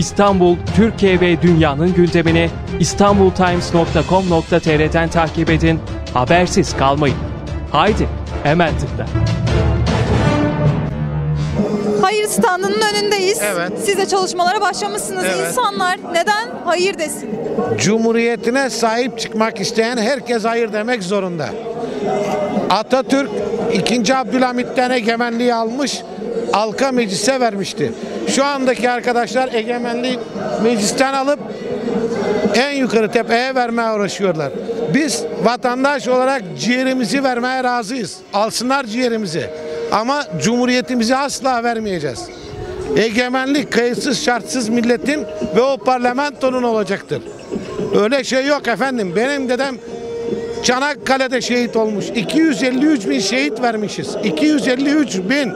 İstanbul, Türkiye ve dünyanın gündemini istanbultimes.com.tr'den takip edin, habersiz kalmayın. Haydi, hemen tıkla. Hayır standının önündeyiz. Evet. Siz de çalışmalara başlamışsınız. Evet. İnsanlar neden hayır desin? Cumhuriyetine sahip çıkmak isteyen herkes hayır demek zorunda. Atatürk 2. Abdülhamit'ten egemenliği almış, halka meclise vermişti. Şu andaki arkadaşlar egemenliği meclisten alıp en yukarı tepeye vermeye uğraşıyorlar. Biz vatandaş olarak ciğerimizi vermeye razıyız. Alsınlar ciğerimizi. Ama cumhuriyetimizi asla vermeyeceğiz. Egemenlik kayıtsız şartsız milletin ve o parlamentonun olacaktır. Öyle şey yok efendim. Benim dedem Çanakkale'de şehit olmuş. 253 bin şehit vermişiz. 253 bin.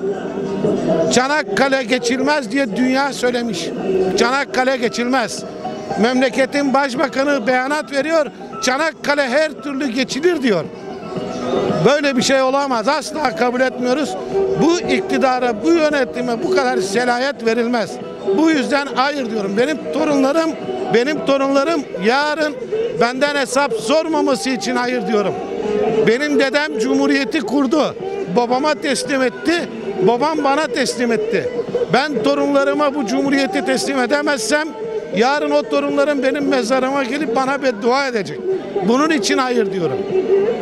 Çanakkale geçilmez diye dünya söylemiş. Çanakkale geçilmez. Memleketin başbakanı beyanat veriyor. Çanakkale her türlü geçilir diyor. Böyle bir şey olamaz. Asla kabul etmiyoruz. Bu iktidara, bu yönetime bu kadar selahiyet verilmez. Bu yüzden hayır diyorum. Benim torunlarım, benim torunlarım yarın benden hesap sormaması için hayır diyorum. Benim dedem cumhuriyeti kurdu. Babama teslim etti. Babam bana teslim etti. Ben torunlarıma bu cumhuriyeti teslim edemezsem yarın o torunlarım benim mezarıma gelip bana beddua edecek. Bunun için hayır diyorum.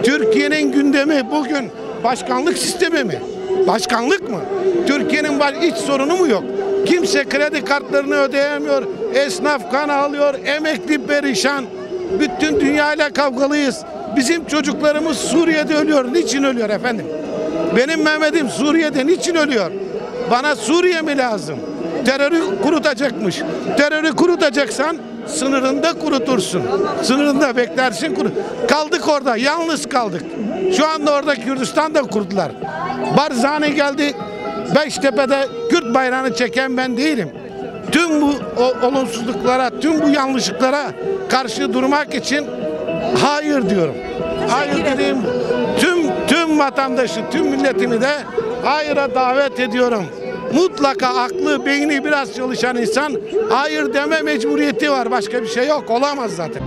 Türkiye'nin gündemi bugün başkanlık sistemi mi? Başkanlık mı? Türkiye'nin baş- iç sorunu mu yok? Kimse kredi kartlarını ödeyemiyor. Esnaf kan alıyor. Emekli perişan. Bütün dünyayla kavgalıyız. Bizim çocuklarımız Suriye'de ölüyor. Niçin ölüyor efendim? Benim Mehmet'im Suriye'de niçin ölüyor? Bana Suriye mi lazım? Terörü kurutacakmış. Terörü kurutacaksan sınırında kurutursun. Sınırında beklersin kuru. Kaldık orada, yalnız kaldık. Şu anda orada Kürdistan da kurdular. Barzani geldi, Beştepe'de Kürt bayrağını çeken ben değilim. Tüm bu olumsuzluklara, tüm bu yanlışlıklara karşı durmak için hayır diyorum. Hayır dediğim tüm vatandaşı, tüm milletimi de hayıra davet ediyorum. Mutlaka aklı, beyni biraz çalışan insan hayır deme mecburiyeti var. Başka bir şey yok. Olamaz zaten.